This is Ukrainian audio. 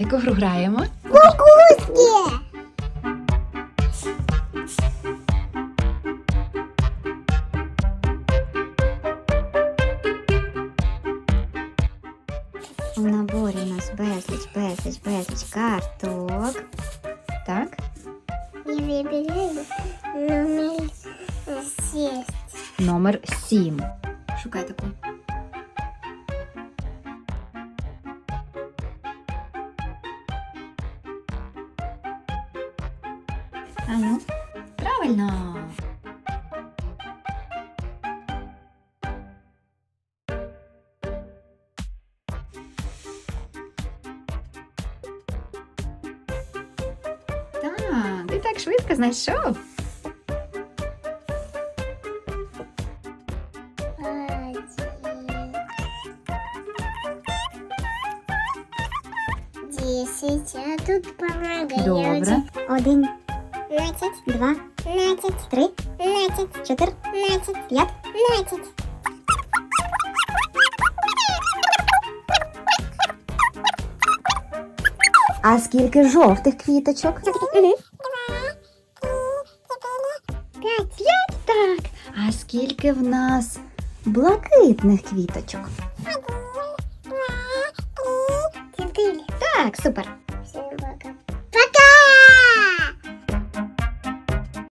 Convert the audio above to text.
Яку гру граємо? Кукуски! У наборі у нас безліч, безліч, безліч карток. Так, номер 7. Шукай таку. А ну, правильно. Так, ти так швидко знайшов. Десять, а тут помогай. Добре. один, Надцать, два, надцать, три, надцать, чотири, надцать, п'ять. надцать. А скільки жовтих квіточок? Пять. П'ять. Так. А скільки в нас блакитних квіточок? Так, супер.